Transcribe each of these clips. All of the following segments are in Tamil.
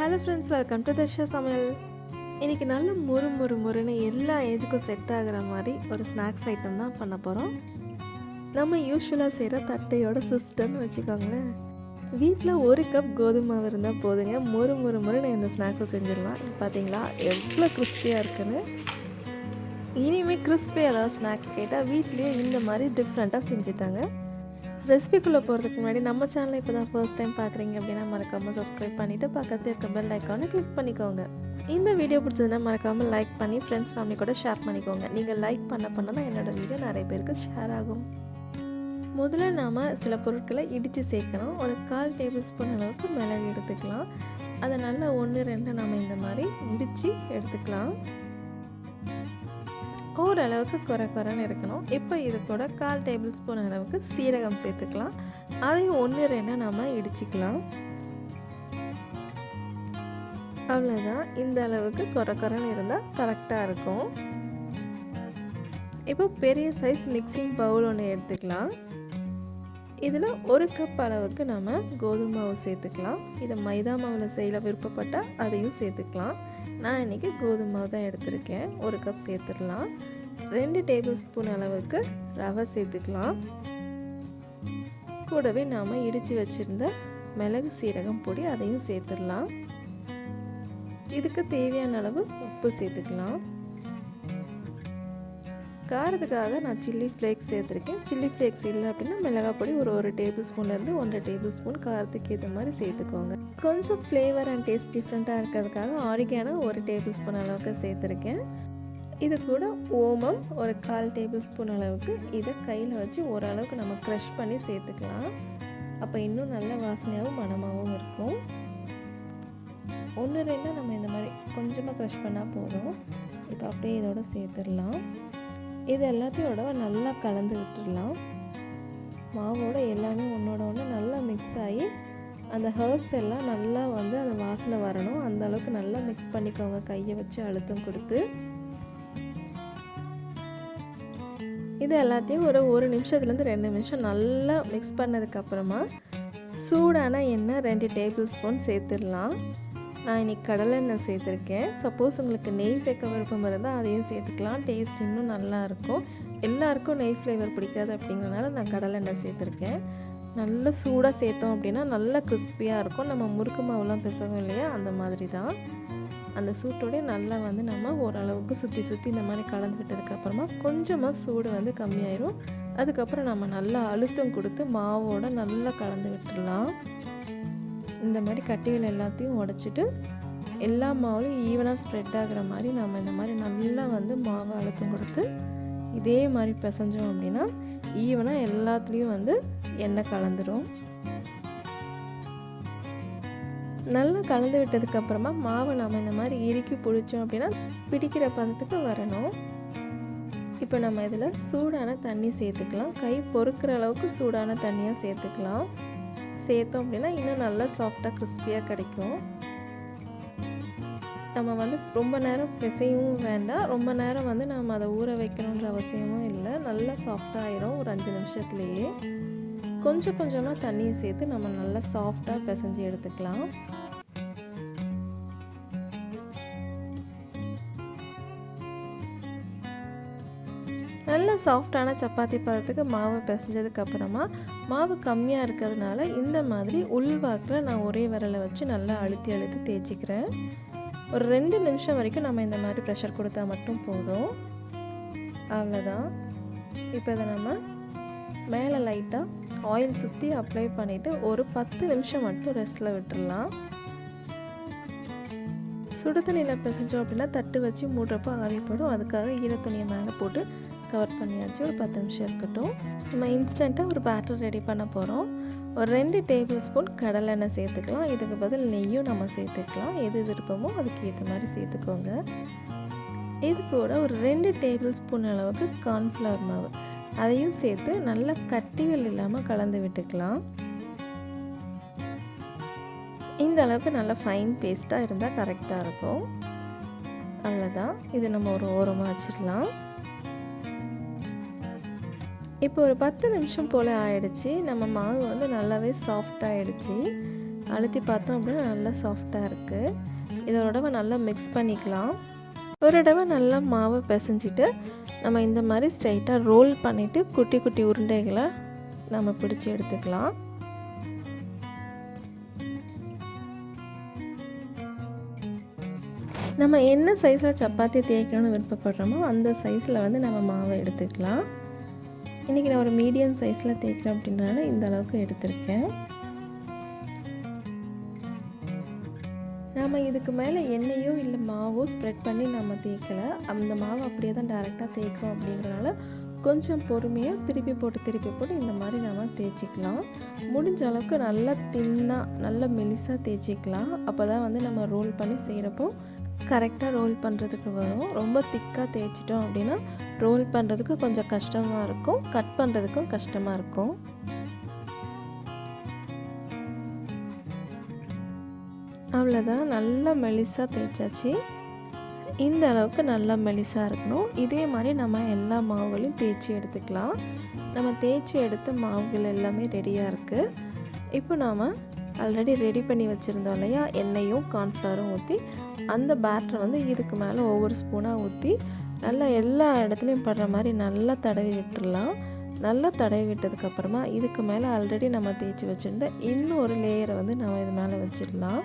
Hello friends welcome to Dharsha சமையல் இன்றைக்கி நல்ல முறு முறு முறுன்னு எல்லா ஏஜுக்கும் செட் ஆகிற மாதிரி ஒரு ஸ்நாக்ஸ் ஐட்டம் தான் பண்ண போகிறோம் நம்ம யூஸ்வலாக செய்கிற தட்டையோட சிஸ்டர்னு வச்சுக்கோங்களேன். வீட்டில் ஒரு கப் கோதுமை மாவு இருந்தால் போதுங்க. முறு முறு முறுன்னு இந்த ஸ்நாக்ஸை செஞ்சிடலாம். பார்த்தீங்களா எவ்வளோ கிறிஸ்பியாக இருக்குன்னு. இனிமேல் கிறிஸ்பி ஏதாவது ஸ்நாக்ஸ் கேட்டால் வீட்லேயே இந்த மாதிரி டிஃப்ரெண்ட்டாக செஞ்சுத்தாங்க ரெசிபிக்குள்ளே போகிறதுக்கு முன்னாடி நம்ம சேனலை இப்போ தான் ஃபர்ஸ்ட் டைம் பார்க்குறீங்க அப்படின்னா மறக்காமல் சப்ஸ்கிரைப் பண்ணிவிட்டு பக்கத்தில் இருக்க பெல் ஐக்கானை கிளிக் பண்ணிக்கோங்க. இந்த வீடியோ பிடிச்சதுன்னா மறக்காமல் லைக் பண்ணி ஃப்ரெண்ட்ஸ் ஃபேமிலி கூட ஷேர் பண்ணிக்கோங்க. நீங்கள் லைக் பண்ண பண்ண தான் என்னோடய வீடியோ நிறைய பேருக்கு ஷேர் ஆகும். முதல்ல நாம் சில பொருட்களை இடித்து சேர்க்கணும். ஒரு கால் டேபிள் ஸ்பூன் அளவுக்கு மிளகு எடுத்துக்கலாம். அதை நல்லா ஒன்று ரெண்டு நம்ம இந்த மாதிரி இடித்து எடுத்துக்கலாம். ஓரளவுக்கு குறை குறைன்னு இருக்கணும். இப்போ இது கூட கால் டேபிள் ஸ்பூன் அளவுக்கு சீரகம் சேர்த்துக்கலாம். அதையும் ஒன்று ரெண்டு நம்ம இடிச்சிக்கலாம். அவ்வளோதான் இந்த அளவுக்கு குறை குறைன்னு இருந்தால் கரெக்டாக இருக்கும். இப்போ பெரிய சைஸ் மிக்சிங் பவுல் ஒன்று எடுத்துக்கலாம். இதில் ஒரு கப் அளவுக்கு நம்ம கோதுமை மாவு சேர்த்துக்கலாம். இதை மைதா மாவில் செய்யல விருப்பப்பட்டால் அதையும் சேர்த்துக்கலாம். நான் இன்றைக்கி கோதுமை மாவு தான் எடுத்திருக்கேன். ஒரு கப் சேர்த்துடலாம். ரெண்டு டேபிள் ஸ்பூன் அளவுக்கு ரவை சேர்த்துக்கலாம். கூடவே நாம் இடித்து வச்சுருந்த மிளகு சீரகம் பொடி அதையும் சேர்த்துடலாம். இதுக்கு தேவையான அளவு உப்பு சேர்த்துக்கலாம். காரத்துக்காக நான் சில்லி ஃப்ளேக்ஸ் சேர்த்துருக்கேன். சில்லி ஃப்ளேக்ஸ் இல்லை அப்படின்னா மிளகாய் பொடி ஒரு ஒரு டேபிள் ஸ்பூன்லேருந்து ஒன்றரை டேபிள் ஸ்பூன் காரத்துக்கு ஏற்ற மாதிரி சேர்த்துக்கோங்க. கொஞ்சம் ஃப்ளேவர் அண்ட் டேஸ்ட் டிஃப்ரெண்ட்டாக இருக்கிறதுக்காக ஆரிகானோ ஒரு டேபிள் ஸ்பூன் அளவுக்கு சேர்த்துருக்கேன். இது கூட ஓமம் ஒரு கால் டேபிள் ஸ்பூன் அளவுக்கு. இதை கையில் வச்சு ஓரளவுக்கு நம்ம க்ரஷ் பண்ணி சேர்த்துக்கலாம். அப்போ இன்னும் நல்ல வாசனையாகவும் மனமாகவும் இருக்கும். ஒன்று ரெண்டாக நம்ம இந்த மாதிரி கொஞ்சமாக க்ரஷ் பண்ணால் போதும். இப்போ அப்படியே இதோட சேர்த்துடலாம். இது எல்லாத்தையோட நல்லா கலந்து விட்டுடலாம். மாவோட எல்லாமே ஒன்றோட ஒன்று நல்லா மிக்ஸ் ஆகி அந்த ஹர்ப்ஸ் எல்லாம் நல்லா வந்து அந்த வாசனை வரணும். அந்த அளவுக்கு நல்லா மிக்ஸ் பண்ணிக்கோங்க. கையை வச்சு அழுத்தம் கொடுத்து. இது எல்லாத்தையும் ஒரு ஒரு நிமிஷத்துலேருந்து ரெண்டு நிமிஷம் நல்லா மிக்ஸ் பண்ணதுக்கப்புறமா சூடான எண்ணெய் ரெண்டு டேபிள் ஸ்பூன் சேர்த்துடலாம். நான் இன்றைக்கி கடலெண்ணெய் சேர்த்துருக்கேன். சப்போஸ் உங்களுக்கு நெய் சேர்க்க விருப்பம் இருந்தால் அதையும் சேர்த்துக்கலாம். டேஸ்ட் இன்னும் நல்லாயிருக்கும் எல்லாருக்கும் நெய் ஃப்ளேவர் பிடிக்காது அப்படிங்கிறனால நான் கடலெண்ணெய் சேர்த்துருக்கேன். நல்லா சூடாக சேர்த்தோம் அப்படின்னா நல்லா கிறிஸ்பியாக இருக்கும். நம்ம முறுக்கு மாவுலாம் பிசவும் இல்லையா? அந்த மாதிரி தான் அந்த சூட்டோடய நல்லா வந்து நம்ம ஓரளவுக்கு சுற்றி சுற்றி இந்த மாதிரி கலந்து விட்டதுக்கப்புறமா கொஞ்சமாக சூடு வந்து கம்மியாயிரும். அதுக்கப்புறம் நம்ம நல்லா அழுத்தம் கொடுத்து மாவோட நல்லா கலந்து விட்டுடலாம். இந்த மாதிரி கட்டிகள் எல்லாத்தையும் உடச்சிட்டு எல்லா மாவுலையும் ஈவனாக ஸ்ப்ரெட் ஆகிற மாதிரி நம்ம இந்த மாதிரி நல்லா வந்து மாவை அழுத்தம் கொடுத்து இதே மாதிரி பிசைஞ்சோம் அப்படின்னா ஈவனாக எல்லாத்துலேயும் வந்து எண்ணெய் கலந்துடும் நல்லா கலந்து விட்டதுக்கப்புறமா மாவை நாம் இந்த மாதிரி இறுக்கி பிடிச்சோம் அப்படின்னா பிடிக்கிற பதத்துக்கு வரணும். இப்போ நம்ம இதில் சூடான தண்ணி சேர்த்துக்கலாம். கை பொறுக்கிற அளவுக்கு சூடான தண்ணியாக சேர்த்துக்கலாம். சேர்த்தோம் அப்படின்னா இன்னும் நல்லா சாஃப்டாக கிறிஸ்பியாக கிடைக்கும். நம்ம வந்து ரொம்ப நேரம் பிசையவும் வேண்டாம். ரொம்ப நேரம் வந்து நம்ம அதை ஊற வைக்கணுன்ற அவசியமும் இல்லை. நல்லா சாஃப்டாக ஆயிரும் ஒரு அஞ்சு நிமிஷத்துலேயே. கொஞ்சம் கொஞ்சமாக தண்ணியை சேர்த்து நம்ம நல்லா சாஃப்டாக பிசைஞ்சு எடுத்துக்கலாம். நல்ல சாஃப்டான சப்பாத்தி பதத்துக்கு மாவு பிசைஞ்சதுக்கப்புறமா மாவு கம்மியாக இருக்கிறதுனால இந்த மாதிரி உள்வாக்கில் நான் ஒரே விரலை வச்சு நல்லா அழுத்தி அழுத்தி தேய்ச்சிக்கிறேன். ஒரு ரெண்டு நிமிஷம் வரைக்கும் நம்ம இந்த மாதிரி ப்ரெஷர் கொடுத்தா மட்டும் போதும். அவ்வளோதான் இப்போ இதை நம்ம மேலே லைட்டாக ஆயில் சுற்றி அப்ளை பண்ணிவிட்டு ஒரு பத்து நிமிஷம் மட்டும் ரெஸ்ட்டில் விட்டுடலாம் சுடு தண்ணியில் பிசைஞ்சோம் அப்படின்னா தட்டு வச்சு மூடுறப்போ ஆவிப்படும். அதுக்காக ஈரத்துணியை மேலே போட்டு கவர் பண்ணியாச்சு. ஒரு பத்து நிமிஷம் இருக்கட்டும். நம்ம இன்ஸ்டண்ட்டாக ஒரு பேட்டர் ரெடி பண்ண போகிறோம் ஒரு ரெண்டு டேபிள் ஸ்பூன் கடலெண்ணெய் சேர்த்துக்கலாம். இதுக்கு பதில் நெய்யும் நம்ம சேர்த்துக்கலாம். எது விருப்பமோ அதுக்கு ஏற்ற மாதிரி சேர்த்துக்கோங்க. இது கூட ஒரு ரெண்டு டேபிள் ஸ்பூன் அளவுக்கு கார்ன்ஃப்ளவர் மாவு. அதையும் சேர்த்து நல்லா கட்டிகள் இல்லாமல் கலந்து விட்டுக்கலாம். இந்த அளவுக்கு நல்லா ஃபைன் பேஸ்ட்டாக இருந்தால் கரெக்டாக இருக்கும். அவ்வளோதான் இது நம்ம ஒரு ஓரமாக வச்சிடலாம். இப்போ ஒரு பத்து நிமிஷம் போல் ஆயிடுச்சு. நம்ம மாவு வந்து நல்லாவே சாஃப்டாகிடுச்சு அழுத்தி பார்த்தோம் அப்படின்னா நல்லா சாஃப்டாக இருக்குது இதோட தடவை நல்லா மிக்ஸ் பண்ணிக்கலாம். ஒரு தடவை நல்லா மாவை பிசைஞ்சிட்டு நம்ம இந்த மாதிரி ஸ்ட்ரைட்டாக ரோல் பண்ணிவிட்டு குட்டி குட்டி உருண்டைகளை நம்ம பிடிச்சி எடுத்துக்கலாம். நம்ம என்ன சைஸில் சப்பாத்தி தேய்க்கணும்னு விருப்பப்படுறோமோ அந்த சைஸில் வந்து நம்ம மாவை எடுத்துக்கலாம். இன்றைக்கி நான் ஒரு மீடியம் சைஸில் தேய்க்கிறேன் அப்படின்றனால இந்த அளவுக்கு எடுத்திருக்கேன். நாம் இதுக்கு மேலே எண்ணெயோ இல்லை மாவோ ஸ்ப்ரெட் பண்ணி நம்ம தேய்க்கலை. அந்த மாவு அப்படியே தான் டேரெக்டாக தேய்க்கிறோம் அப்படிங்கிறனால கொஞ்சம் பொறுமையாக திருப்பி போட்டு திருப்பி போட்டு இந்த மாதிரி நாம் தேய்ச்சிக்கலாம். முடிஞ்ச அளவுக்கு நல்லா தின்னாக நல்லா மெலிசாக தேய்ச்சிக்கலாம். அப்போ தான் வந்து நம்ம ரோல் பண்ணி செய்கிறப்போ கரெக்டாக ரோல் பண்ணுறதுக்கு வரும். ரொம்ப திக்காக தேய்ச்சிட்டோம் அப்படின்னா ரோல் பண்ணுறதுக்கு கொஞ்சம் கஷ்டமாக இருக்கும். கட் பண்ணுறதுக்கும் கஷ்டமாக இருக்கும். அவ்வளோதான் நல்லா மெலிசாக தேய்ச்சாச்சு. இந்த அளவுக்கு நல்லா மெலிசாக இருக்கணும். இதே மாதிரி நம்ம எல்லா மாவுகளையும் தேய்ச்சி எடுத்துக்கலாம். நம்ம தேய்ச்சி எடுத்த மாவுகள் எல்லாமே ரெடியாக இருக்குது இப்போ நாம் ஆல்ரெடி ரெடி பண்ணி வச்சுருந்தோம் இல்லையா? எண்ணெயும் கார்ன்ஃப்ளவரும் ஊற்றி அந்த பேட்டரை வந்து இதுக்கு மேலே ஒவ்வொரு ஸ்பூனாக ஊற்றி நல்லா எல்லா இடத்துலையும் படுற மாதிரி நல்லா தடவி விட்டுடலாம் நல்லா தடவி விட்டதுக்கப்புறமா இதுக்கு மேலே ஆல்ரெடி நம்ம தேய்ச்சி வச்சுருந்த இன்னும் ஒரு லேயரை வந்து நம்ம இது மேலே வச்சிடலாம்.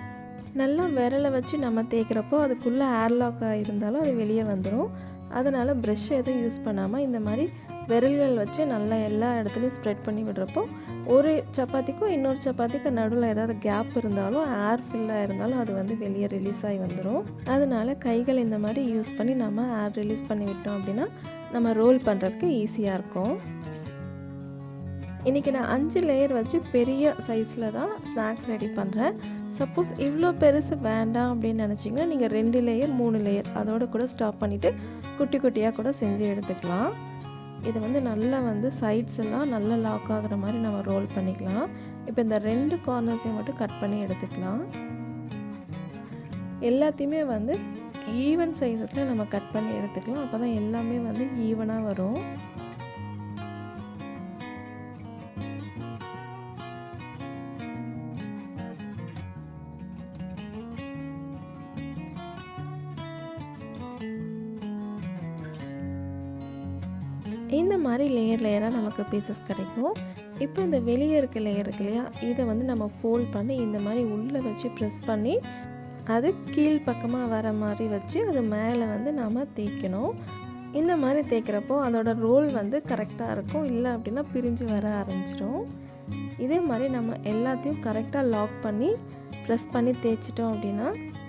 நல்லா விரலை வச்சு நம்ம தேய்க்கிறப்போ அதுக்குள்ளே ஏர்லாக் இருந்தாலும் அது வெளியே வந்துடும் அதனால் ப்ரெஷ் எதுவும் யூஸ் பண்ணாமல் இந்த மாதிரி விரல்கள் வச்சு நல்லா எல்லா இடத்துலையும் ஸ்ப்ரெட் பண்ணி விடுறப்போ ஒரு சப்பாத்திக்கும் இன்னொரு சப்பாத்திக்கும் நடுவில் ஏதாவது கேப் இருந்தாலும் ஏர் ஃபில்லாக இருந்தாலும் அது வந்து வெளியே ரிலீஸ் ஆகி வந்துடும் அதனால் கைகள் இந்த மாதிரி யூஸ் பண்ணி நம்ம ஏர் ரிலீஸ் பண்ணி விட்டோம் அப்படின்னா நம்ம ரோல் பண்ணுறதுக்கு ஈஸியாக இருக்கும். இன்றைக்கி நான் அஞ்சு லேயர் வச்சு பெரிய சைஸில் தான் ஸ்நாக்ஸ் ரெடி பண்ணுறேன் சப்போஸ் இவ்வளோ பெருசு வேண்டாம் அப்படின்னு நினச்சிங்கன்னா நீங்கள் ரெண்டு லேயர் மூணு லேயர் அதோட கூட ஸ்டாப் பண்ணிவிட்டு குட்டி குட்டியாக கூட செஞ்சு எடுத்துக்கலாம். இது வந்து நல்லா வந்து சைட்ஸ் எல்லாம் நல்லா லாக் ஆகிற மாதிரி நம்ம ரோல் பண்ணிக்கலாம். இப்போ இந்த ரெண்டு கார்னர்ஸையும் மட்டும் கட் பண்ணி எடுத்துக்கலாம். எல்லாத்தையுமே வந்து ஈவன் சைஸஸில் நம்ம கட் பண்ணி எடுத்துக்கலாம். அப்போ தான் எல்லாமே வந்து ஈவனாக வரும். இந்த மாதிரி லேயர் லேயராக நமக்கு பீசஸ் கிடைக்கும். இப்போ இந்த வெளியே இருக்க லேயர் இருக்கு இல்லையா இதை வந்து நம்ம ஃபோல்ட் பண்ணி இந்த மாதிரி உள்ளே வச்சு ப்ரெஸ் பண்ணி அது கீழ் பக்கமாக வர மாதிரி வச்சு அது மேலே வந்து நாம் தேய்க்கணும். இந்த மாதிரி தேய்க்கிறப்போ அதோட ரோல் வந்து கரெக்டாக இருக்கும். இல்லை அப்படின்னா பிரிஞ்சு வர ஆரம்பிச்சிடும். இதே மாதிரி நம்ம எல்லாத்தையும் கரெக்டாக லாக் பண்ணி ப்ரெஸ் பண்ணி தேய்ச்சிட்டோம் அப்படின்னா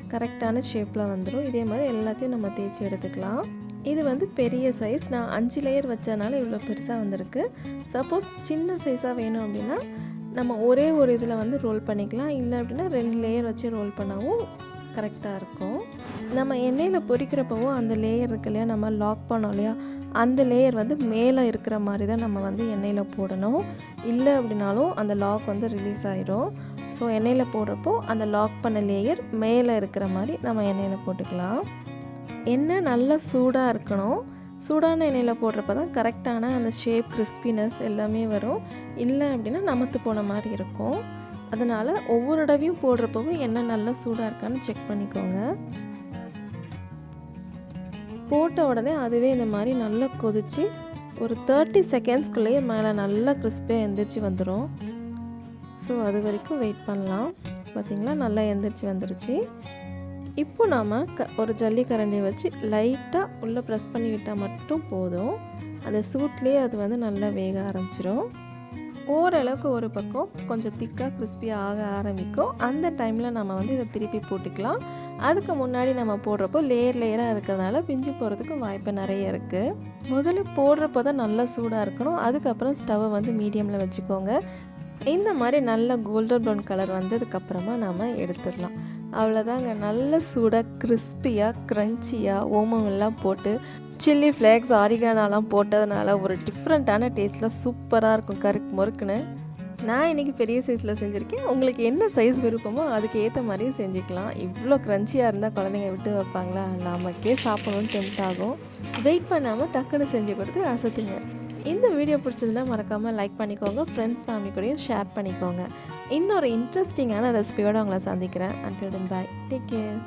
கரெக்டான ஷேப்பில் வந்துடும் இதே மாதிரி எல்லாத்தையும் நம்ம தேய்ச்சி எடுத்துக்கலாம். இது வந்து பெரிய சைஸ் நான் அஞ்சு லேயர் வச்சதுனால இவ்வளோ பெருசாக வந்திருக்கு. சப்போஸ் சின்ன சைஸாக வேணும் அப்படின்னா நம்ம ஒரே ஒரு இதில் வந்து ரோல் பண்ணிக்கலாம். இல்லை அப்படின்னா ரெண்டு லேயர் வச்சு ரோல் பண்ணவும் கரெக்டாக இருக்கும். நம்ம எண்ணெயில் பொரிக்கிறப்பவும் அந்த லேயர் இருக்கு இல்லையா நம்ம லாக் பண்ணோம் இல்லையா அந்த லேயர் வந்து மேலே இருக்கிற மாதிரி தான் நம்ம வந்து எண்ணெயில் போடணும். இல்லை அப்படின்னாலும் அந்த லாக் வந்து ரிலீஸ் ஆயிரும். ஸோ எண்ணெயில் போடுறப்போ அந்த லாக் பண்ண லேயர் மேலே இருக்கிற மாதிரி நம்ம எண்ணெயில் போட்டுக்கலாம். எண்ணெய் நல்லா சூடாக இருக்கணும். சூடான எண்ணெயில் போடுறப்ப தான் கரெக்டான அந்த ஷேப் கிறிஸ்பினஸ் எல்லாமே வரும். இல்லை அப்படின்னா நமத்து போன மாதிரி இருக்கும். அதனால் ஒவ்வொரு தடவையும் போடுறப்பவும் எண்ணெய் நல்லா சூடாக இருக்கான்னு செக் பண்ணிக்கோங்க. போட்ட உடனே அதுவே இந்த மாதிரி நல்லா கொதித்து ஒரு தேர்ட்டி செகண்ட்ஸ்குள்ளேயே மேலே நல்லா கிறிஸ்பியாக எந்திரிச்சு வந்துடும் ஸோ அது வரைக்கும் வெயிட் பண்ணலாம். பார்த்திங்களா நல்லா எந்திரிச்சு வந்துருச்சு. இப்போ நாம் க ஒரு ஜல்லிக்கரண்டியை வச்சு லைட்டாக உள்ளே ப்ரெஸ் பண்ணி விட்டால் மட்டும் போதும். அந்த சூட்லேயே அது வந்து நல்லா வேக ஆரம்பிச்சிடும் ஓரளவுக்கு ஒரு பக்கம் கொஞ்சம் திக்காக கிறிஸ்பியாக ஆக ஆரம்பிக்கும். அந்த டைமில் நம்ம வந்து இதை திருப்பி போட்டுக்கலாம். அதுக்கு முன்னாடி நம்ம போடுறப்போ லேயர் லேயராக இருக்கிறதுனால பிஞ்சு போகிறதுக்கு வாய்ப்பு நிறைய இருக்குது முதல்ல போடுறப்போ தான் நல்லா சூடாக இருக்கணும். அதுக்கப்புறம் ஸ்டவ்வை வந்து மீடியமில் வச்சுக்கோங்க. இந்த மாதிரி நல்ல கோல்டன் ப்ரௌன் கலர் வந்ததுக்கப்புறமா நாம் எடுத்துடலாம். அவ்வளோதாங்க நல்ல சூடாக கிறிஸ்பியாக க்ரன்ச்சியாக ஓமம் எல்லாம் போட்டு சில்லி ஃப்ளேக்ஸ் ஆரிகானாலாம் போட்டதுனால ஒரு டிஃப்ரெண்ட்டான டேஸ்ட்டில் சூப்பராக இருக்கும். கருக்கு முறுக்குன்னு. நான் இன்றைக்கி பெரிய சைஸில் செஞ்சுருக்கேன். உங்களுக்கு என்ன சைஸ் விருப்பமோ அதுக்கு ஏற்ற மாதிரியும் செஞ்சுக்கலாம். இவ்வளோ க்ரன்ச்சியாக இருந்தால் குழந்தைங்க விட்டு வைப்பாங்களா? நமக்கே சாப்பிடணும்னு டெம்ட் ஆகும். வெயிட் பண்ணாமல் டக்குன்னு செஞ்சு கொடுத்து அசத்துங்க. இந்த வீடியோ பிடிச்சதுன்னா மறக்காமல் லைக் பண்ணிக்கோங்க ஃப்ரெண்ட்ஸ் ஃபேமிலி கூடயும் ஷேர் பண்ணிக்கோங்க. இன்னொரு இன்ட்ரெஸ்டிங்கான ரெசிபியோடு உங்களை சந்திக்கிறேன். Until bye take care